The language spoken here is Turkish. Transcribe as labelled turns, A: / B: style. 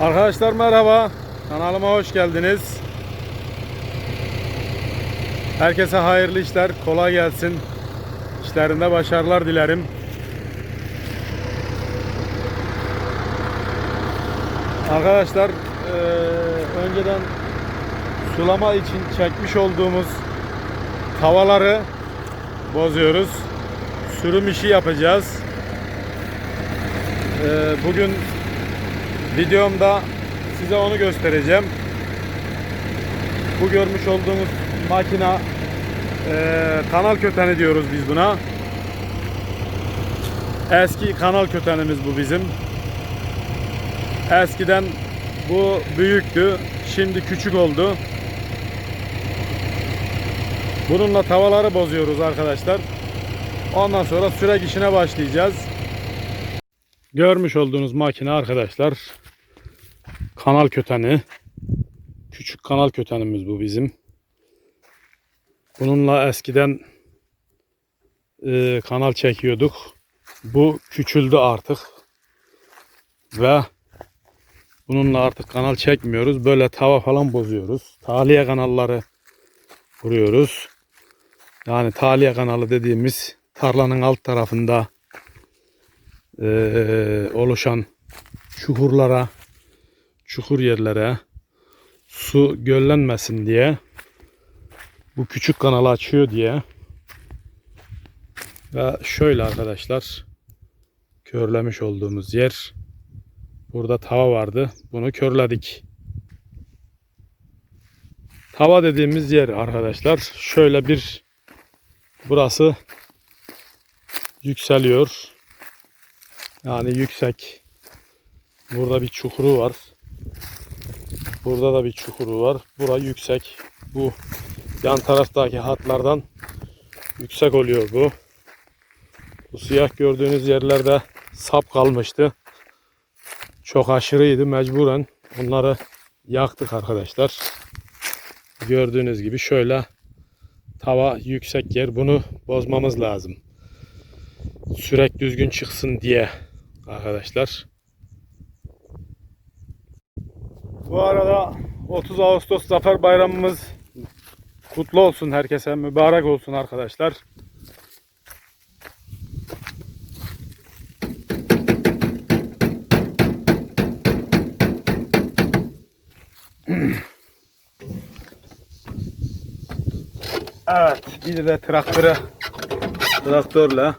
A: Arkadaşlar merhaba. Kanalıma hoş geldiniz. Herkese hayırlı işler, kolay gelsin. İşlerinde başarılar dilerim. Arkadaşlar eee, önceden sulama için çekmiş olduğumuz tavaları bozuyoruz. Sürüm işi yapacağız. Eee, bugün videomda size onu göstereceğim. Bu görmüş olduğunuz makina eee, kanal köteni diyoruz biz buna. Eski kanal kötenimiz bu bizim. Eskiden bu büyüktü. Şimdi küçük oldu. Bununla tavaları bozuyoruz arkadaşlar. Ondan sonra sürek işine başlayacağız. Görmüş olduğunuz makine arkadaşlar. Kanal köteni. Küçük kanal kötenimiz bu bizim. Bununla eskiden e, kanal çekiyorduk. Bu küçüldü artık. Ve bununla artık kanal çekmiyoruz. Böyle tava falan bozuyoruz. Tahliye kanalları vuruyoruz. Yani tahliye kanalı dediğimiz tarlanın alt tarafında eee, oluşan çukurlara, çukur yerlere su göllenmesin diye bu küçük kanalı açıyor diye. Ve şöyle arkadaşlar körlemiş olduğumuz yer. Burada tava vardı bunu körledik. Tava dediğimiz yer arkadaşlar şöyle bir burası yükseliyor. Yani yüksek. Burada bir çukuru var burada da bir çukuru var. Bura yüksek. Bu yan taraftaki hatlardan yüksek oluyor bu. Bu siyah gördüğünüz yerlerde sap kalmıştı. Çok aşırıydı mecburen. Onları yaktık arkadaşlar. Gördüğünüz gibi şöyle tava yüksek yer. Bunu bozmamız lazım. Sürek düzgün çıksın diye arkadaşlar bu arada 30 Ağustos Zafer Bayramımız kutlu olsun herkese mübarek olsun arkadaşlar. Evet, bir de traktöre traktörle